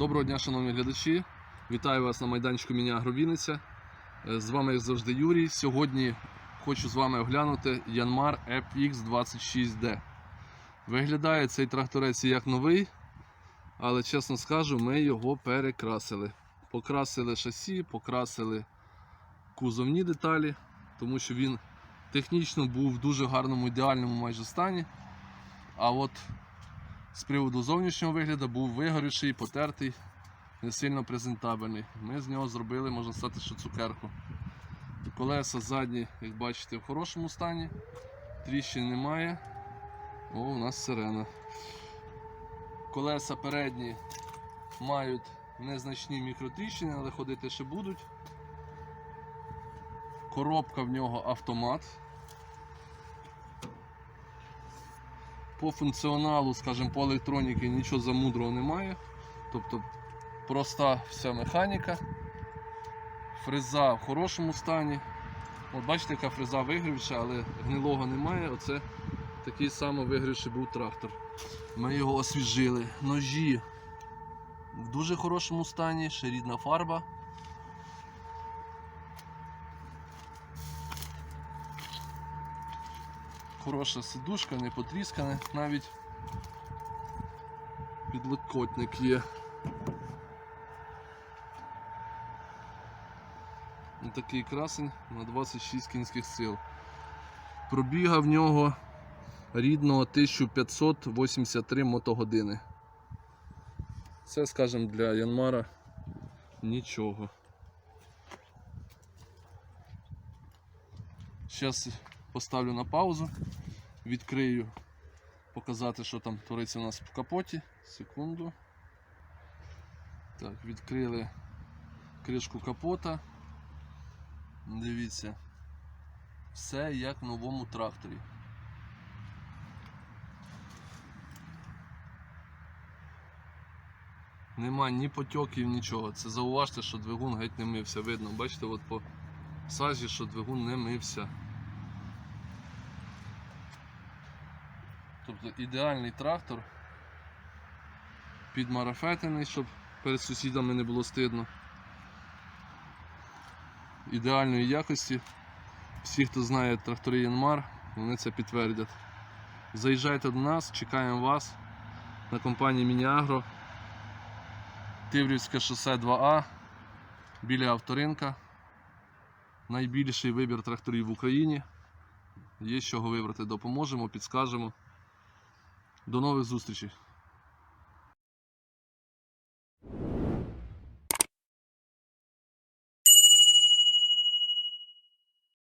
Доброго дня, шановні глядачі. Вітаю вас на майданчику Міні Вінниця. Е, З вами, як завжди, Юрій. Сьогодні хочу з вами оглянути Yanmar FX26D. Виглядає цей тракторець як новий, але чесно скажу, ми його перекрасили. Покрасили шасі, покрасили кузовні деталі, тому що він технічно був в дуже гарному, ідеальному майже стані. А от з приводу зовнішнього вигляду був вигорівший, потертий, не сильно презентабельний. Ми з нього зробили, можна сказати, що цукерку. Колеса задні, як бачите, в хорошому стані, тріщин немає. О, у нас сирена. Колеса передні мають незначні мікротріщини, але ходити ще будуть. Коробка в нього автомат. По функціоналу, скажімо, по електроніці нічого замудрого немає. Тобто проста вся механіка. Фреза в хорошому стані. От бачите, яка фреза вигрівша, але гнилого немає. Оце такий самий вигрівший був трактор. Ми його освіжили. Ножі в дуже хорошому стані, ще рідна фарба. Хороша сидушка, не потріскане, навіть підлокотник є. Такий красень на 26 кінських сил. Пробіга в нього рідного 1583 мотогодини. Це, скажімо, для Янмара нічого. Зараз поставлю на паузу, відкрию, показати, що там твориться у нас в капоті. Секунду. Так, відкрили кришку капота. Дивіться. Все як в новому тракторі. Нема ні потьоків, нічого. Це зауважте, що двигун геть не мився. Видно, бачите, от по сажі, що двигун не мився. Тобто ідеальний трактор підмарафетений, щоб перед сусідами не було стидно. Ідеальної якості. Всі, хто знає трактори Янмар, вони це підтвердять. Заїжджайте до нас, чекаємо вас на компанії Мініагро. Тиврівське шосе 2А біля авторинка. Найбільший вибір тракторів в Україні. Є з чого вибрати, допоможемо, підскажемо. До нових зустрічей!